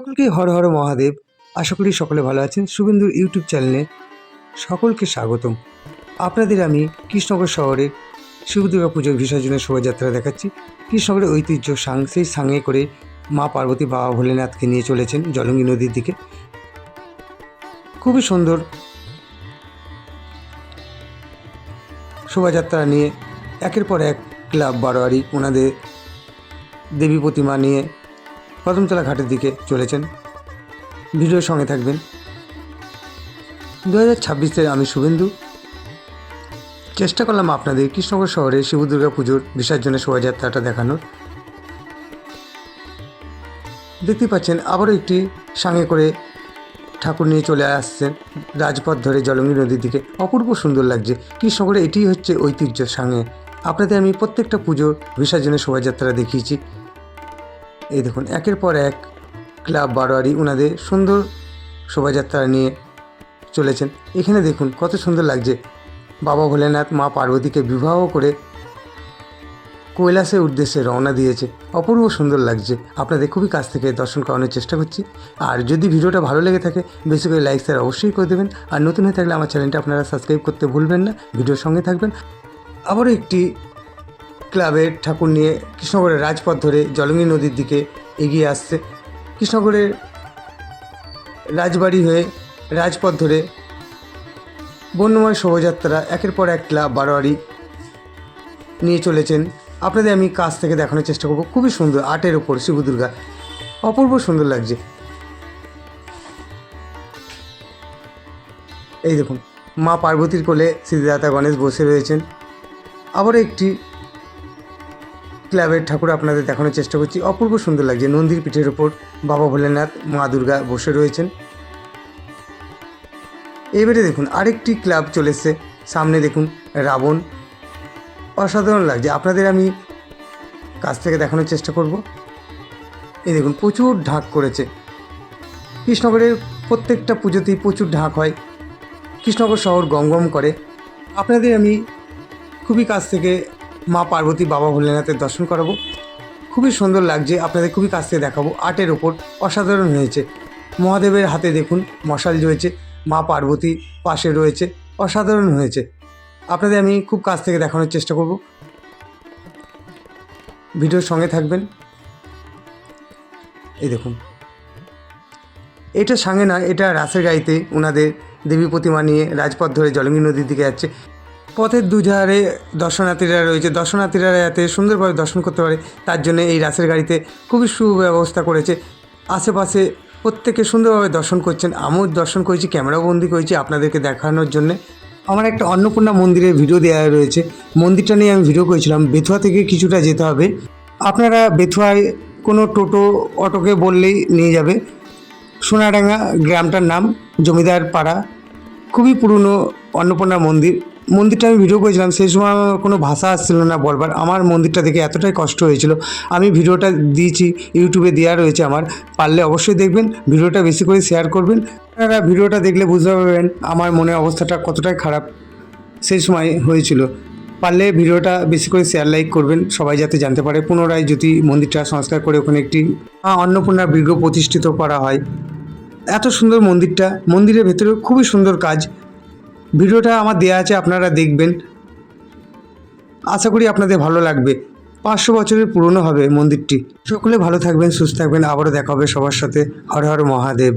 সকলকে হর হর মহাদেব। আশা করি সকলে ভালো আছেন। শুভেন্দুর ইউটিউব চ্যানেলে সকলকে স্বাগতম। আপনাদের আমি কৃষ্ণনগর শহরের শিব দুর্গা পুজোর বিসর্জনের শোভাযাত্রা দেখাচ্ছি। কৃষ্ণনগরের ঐতিহ্য সাং সেই সাঙে করে মা পার্বতী বাবা ভোলেনাথকে নিয়ে চলেছেন জলঙ্গি নদীর দিকে। খুবই সুন্দর শোভাযাত্রা নিয়ে একের পর এক ক্লাব বারোয়ারি, ওনাদের দেবী প্রতিমা নিয়ে কদমতলা ঘাটের দিকে চলেছেন। ভিডিওর সঙ্গে থাকবেন। দু হাজার ছাব্বিশের আমি শুভেন্দু। চেষ্টা করলাম আপনাদের কৃষ্ণনগর শহরে শিব দুর্গা পুজোর বিসর্জনের শোভাযাত্রাটা দেখানোর। দেখতে পাচ্ছেন, আবারও একটি সাঙে করে ঠাকুর নিয়ে চলে আসছেন রাজপথ ধরে জলঙ্গি নদীর দিকে। অপূর্ব সুন্দর লাগছে। কৃষ্ণনগরে এটিই হচ্ছে ঐতিহ্য সাঙে। আপনাদের আমি প্রত্যেকটা পুজোর বিসর্জনের শোভাযাত্রা দেখিয়েছি। এই দেখুন, একের পর এক ক্লাব বারোয়ারি ওনাদের সুন্দর শোভাযাত্রা নিয়ে চলেছেন। এখানে দেখুন, কত সুন্দর লাগছে। বাবা ভোলেনাথ, মা পার্বতীকে বিবাহ করে কৈলাসের উদ্দেশ্যে রওনা দিয়েছে। অপূর্ব সুন্দর লাগছে। আপনাদের খুবই কাছ থেকে দর্শন করানোর চেষ্টা করছি। আর যদি ভিডিওটা ভালো লেগে থাকে, বেশি করে লাইক শেয়ার অবশ্যই করে দেবেন। আর নতুন হয়ে থাকলে আমার চ্যানেলটা আপনারা সাবস্ক্রাইব করতে ভুলবেন না। ভিডিওর সঙ্গে থাকবেন। আবারও একটি ক্লাবের ঠাকুর নিয়ে কৃষ্ণগড়ের রাজপথ ধরে জলঙ্গি নদীর দিকে এগিয়ে আসছে। কৃষ্ণগড়ের রাজবাড়ি হয়ে রাজপথ ধরে বন্যময় শোভাযাত্রা একের পর এক ক্লাব বারোয়ারি নিয়ে চলেছেন। আপনাদের আমি কাছ থেকে দেখানোর চেষ্টা করব। খুবই সুন্দর আটের ওপর শিব দুর্গা অপূর্ব সুন্দর লাগছে। এই দেখুন, মা পার্বতীর কোলে সিদ্ধার্থা গণেশ বসে রয়েছেন। আবারও একটি ক্লাবের ঠাকুর আপনাদের দেখানোর চেষ্টা করছি। অপূর্ব সুন্দর লাগছে। নন্দীর পিঠের ওপর বাবা ভোলেনাথ, মা দুর্গা বসে রয়েছেন। এবারে দেখুন, আরেকটি ক্লাব চলে এসছে। সামনে দেখুন, রাবণ। অসাধারণ লাগছে। আপনাদের আমি কাছ থেকে দেখানোর চেষ্টা করব। এই দেখুন, প্রচুর ঢাক করেছে। কৃষ্ণনগরের প্রত্যেকটা পুজোতেই প্রচুর ঢাক হয়। কৃষ্ণনগর শহর গমগম করে। আপনাদের আমি খুবই কাছ থেকে মা পার্বতী বাবা ভোলেনাথের দর্শন করাবো। খুবই সুন্দর লাগছে, আপনাদের খুবই কাছ থেকে দেখাবো। আটের ওপর অসাধারণ হয়েছে। মহাদেবের হাতে দেখুন, মশাল রয়েছে, মা পার্বতী পাশে রয়েছে, অসাধারণ হয়েছে। আপনাদের আমি খুব কাছ থেকে দেখানোর চেষ্টা করব। ভিডিওর সঙ্গে থাকবেন। এই দেখুন। এটা সঙ্গে না, এটা রাসের গাড়িতে ওনাদের দেবী প্রতিমা নিয়ে রাজপথ ধরে জলঙ্গি নদীর দিকে যাচ্ছে। পথের দুধারে দর্শনার্থীরা রয়েছে। দর্শনার্থীরা যাতে সুন্দরভাবে দর্শন করতে পারে, তার জন্য এই রাসের গাড়িতে খুবই সুব্যবস্থা করেছে। আশেপাশে প্রত্যেকে সুন্দরভাবে দর্শন করছেন। আমিও দর্শন করেছি, ক্যামেরাও বন্দি করেছি আপনাদেরকে দেখানোর জন্যে। আমার একটা অন্নপূর্ণা মন্দিরের ভিডিও দেওয়া রয়েছে। মন্দিরটা নিয়ে আমি ভিডিও করেছিলাম। বেথুয়া থেকে কিছুটা যেতে হবে। আপনারা বেথুয়ায় কোনো টোটো, অটোকে বললেই নিয়ে যাবে। সোনাডাঙ্গা গ্রামটার নাম জমিদার পাড়া খুবই পুরনো অন্নপূর্ণা মন্দির। মন্দিরটা আমি ভিডিও করেছিলাম, সেই সময় আমার কোনো ভাষা আসছিল না বলবার। আমার মন্দিরটা দেখে এতটাই কষ্ট হয়েছিল। আমি ভিডিওটা দিয়েছি ইউটিউবে দেওয়া রয়েছে আমার। পারলে অবশ্যই দেখবেন, ভিডিওটা বেশি করে শেয়ার করবেন। আপনারা ভিডিওটা দেখলে বুঝতে পারবেন আমার মনের অবস্থাটা কতটাই খারাপ সেই সময় হয়েছিল। পারলে ভিডিওটা বেশি করে শেয়ার লাইক করবেন, সবাই যাতে জানতে পারে। পুনরায় যদি মন্দিরটা সংস্কার করে ওখানে একটি অন্নপূর্ণা বিগ্রহ প্রতিষ্ঠিত করা হয়। এত সুন্দর মন্দিরটা, মন্দিরের ভেতরে খুবই সুন্দর কাজ। ভিডিওটা আমার দেওয়া আছে, আপনারা দেখবেন। আশা করি আপনাদের ভালো লাগবে। পাঁচশো বছরের পুরনো হবে মন্দিরটি। সকলে ভালো থাকবেন, সুস্থ থাকবেন। আবারও দেখা হবে সবার সাথে। হর হর মহাদেব।